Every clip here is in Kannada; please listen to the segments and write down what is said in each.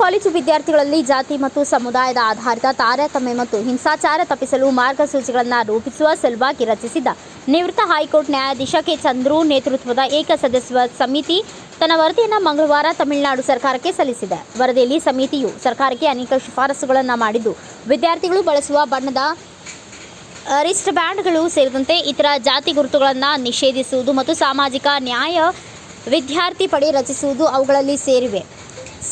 ಕಾಲೇಜು ವಿದ್ಯಾರ್ಥಿಗಳಲ್ಲಿ ಜಾತಿ ಮತ್ತು ಸಮುದಾಯದ ಆಧಾರಿತ ತಾರತಮ್ಯ ಮತ್ತು ಹಿಂಸಾಚಾರ ತಪ್ಪಿಸಲು ಮಾರ್ಗಸೂಚಿಗಳನ್ನು ರೂಪಿಸುವ ಸಲುವಾಗಿ ರಚಿಸಿದ್ದ ನಿವೃತ್ತ ಹೈಕೋರ್ಟ್ ನ್ಯಾಯಾಧೀಶ ಕೆ. ಚಂದ್ರು ನೇತೃತ್ವದ ಏಕಸದಸ್ಯ ಸಮಿತಿ ತನ್ನ ವರದಿಯನ್ನು ಮಂಗಳವಾರ ತಮಿಳುನಾಡು ಸರ್ಕಾರಕ್ಕೆ ಸಲ್ಲಿಸಿದೆ. ವರದಿಯಲ್ಲಿ ಸಮಿತಿಯು ಸರ್ಕಾರಕ್ಕೆ ಅನೇಕ ಶಿಫಾರಸುಗಳನ್ನು ಮಾಡಿದ್ದು, ವಿದ್ಯಾರ್ಥಿಗಳು ಬಳಸುವ ಬಣ್ಣದ ರಿಸ್ಟ್ ಬ್ಯಾಂಡ್ಗಳು ಸೇರಿದಂತೆ ಇತರ ಜಾತಿ ಗುರುತುಗಳನ್ನು ನಿಷೇಧಿಸುವುದು ಮತ್ತು ಸಾಮಾಜಿಕ ನ್ಯಾಯ ವಿದ್ಯಾರ್ಥಿ ಪಡೆ ರಚಿಸುವುದು ಅವುಗಳಲ್ಲಿ ಸೇರಿವೆ.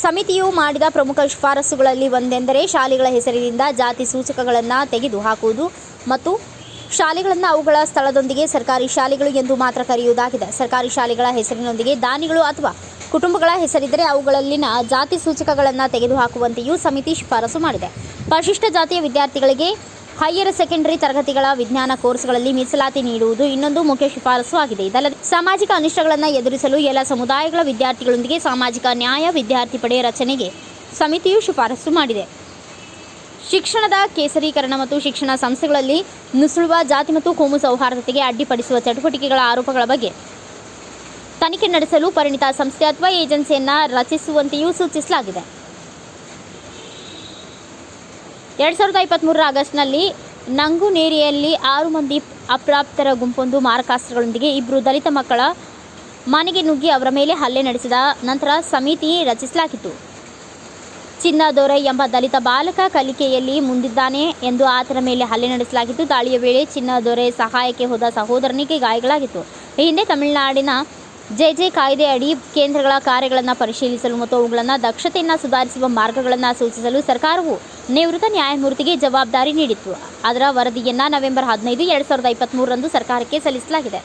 ಸಮಿತಿಯು ಮಾಡಿದ ಪ್ರಮುಖ ಶಿಫಾರಸುಗಳಲ್ಲಿ ಒಂದೆಂದರೆ ಶಾಲೆಗಳ ಹೆಸರಿನಿಂದ ಜಾತಿ ಸೂಚಕಗಳನ್ನು ತೆಗೆದುಹಾಕುವುದು ಮತ್ತು ಶಾಲೆಗಳನ್ನು ಅವುಗಳ ಸ್ಥಳದೊಂದಿಗೆ ಸರ್ಕಾರಿ ಶಾಲೆಗಳು ಎಂದು ಮಾತ್ರ ಕರೆಯುವುದಾಗಿದೆ. ಸರ್ಕಾರಿ ಶಾಲೆಗಳ ಹೆಸರಿನೊಂದಿಗೆ ದಾನಿಗಳು ಅಥವಾ ಕುಟುಂಬಗಳ ಹೆಸರಿದ್ದರೆ ಅವುಗಳಲ್ಲಿನ ಜಾತಿ ಸೂಚಕಗಳನ್ನು ತೆಗೆದುಹಾಕುವಂತೆಯೂ ಸಮಿತಿ ಶಿಫಾರಸು ಮಾಡಿದೆ. ಪರಿಶಿಷ್ಟ ಜಾತಿಯ ವಿದ್ಯಾರ್ಥಿಗಳಿಗೆ ಹೈಯರ್ ಸೆಕೆಂಡರಿ ತರಗತಿಗಳ ವಿಜ್ಞಾನ ಕೋರ್ಸ್ಗಳಲ್ಲಿ ಮೀಸಲಾತಿ ನೀಡುವುದು ಇನ್ನೊಂದು ಮುಖ್ಯ ಶಿಫಾರಸು ಆಗಿದೆ. ಇದಲ್ಲದೆ, ಸಾಮಾಜಿಕ ಅನಿಷ್ಟಗಳನ್ನು ಎದುರಿಸಲು ಎಲ್ಲ ಸಮುದಾಯಗಳ ವಿದ್ಯಾರ್ಥಿಗಳೊಂದಿಗೆ ಸಾಮಾಜಿಕ ನ್ಯಾಯ ವಿದ್ಯಾರ್ಥಿ ಪಡೆ ರಚನೆಗೆ ಸಮಿತಿಯು ಶಿಫಾರಸು ಮಾಡಿದೆ. ಶಿಕ್ಷಣದ ಕೇಸರೀಕರಣ ಮತ್ತು ಶಿಕ್ಷಣ ಸಂಸ್ಥೆಗಳಲ್ಲಿ ನುಸುಳುವ ಜಾತಿ ಮತ್ತು ಕೋಮು ಸೌಹಾರ್ದತೆಗೆ ಅಡ್ಡಿಪಡಿಸುವ ಚಟುವಟಿಕೆಗಳ ಆರೋಪಗಳ ಬಗ್ಗೆ ತನಿಖೆ ನಡೆಸಲು ಪರಿಣಿತ ಸಂಸ್ಥೆ ಅಥವಾ ಏಜೆನ್ಸಿಯನ್ನು ರಚಿಸುವಂತೆಯೂ ಸೂಚಿಸಲಾಗಿದೆ. ಎರಡು ಸಾವಿರದ ಇಪ್ಪತ್ತ್ಮೂರರ ಆಗಸ್ಟ್ನಲ್ಲಿ ನಂಗುನೇರಿಯಲ್ಲಿ ಆರು ಮಂದಿ ಅಪ್ರಾಪ್ತರ ಗುಂಪೊಂದು ಮಾರಕಾಸ್ತ್ರಗಳೊಂದಿಗೆ ಇಬ್ಬರು ದಲಿತ ಮಕ್ಕಳ ಮನೆಗೆ ನುಗ್ಗಿ ಅವರ ಮೇಲೆ ಹಲ್ಲೆ ನಡೆಸಿದ ನಂತರ ಸಮಿತಿ ರಚಿಸಲಾಗಿತ್ತು. ಚಿನ್ನ ದೊರೈ ಎಂಬ ದಲಿತ ಬಾಲಕ ಕಲಿಕೆಯಲ್ಲಿ ಮುಂದಿದ್ದಾನೆ ಎಂದು ಆತನ ಮೇಲೆ ಹಲ್ಲೆ ನಡೆಸಲಾಗಿತ್ತು. ದಾಳಿಯ ವೇಳೆ ಚಿನ್ನ ದೊರೆ ಸಹಾಯಕ್ಕೆ ಹೋದ ಸಹೋದರನಿಗೆ ಗಾಯಗಳಾಗಿತ್ತು. ಈ ಹಿಂದೆ ತಮಿಳುನಾಡಿನ ಜೆ ಜೆ ಕಾಯ್ದೆ ಅಡಿ ಕೇಂದ್ರಗಳ ಕಾರ್ಯಗಳನ್ನು ಪರಿಶೀಲಿಸಲು ಮತ್ತು ಅವುಗಳನ್ನು ದಕ್ಷತೆಯನ್ನು ಸುಧಾರಿಸುವ ಮಾರ್ಗಗಳನ್ನು ಸೂಚಿಸಲು ಸರ್ಕಾರವು ನಿವೃತ್ತ ನ್ಯಾಯಮೂರ್ತಿಗೆ ಜವಾಬ್ದಾರಿ ನೀಡಿತ್ತು. ಅದರ ವರದಿಯನ್ನು ನವೆಂಬರ್ ಹದಿನೈದು, ಎರಡು ಸಾವಿರದ ಇಪ್ಪತ್ತ್ಮೂರರಂದು ಸರ್ಕಾರಕ್ಕೆ ಸಲ್ಲಿಸಲಾಗಿದೆ.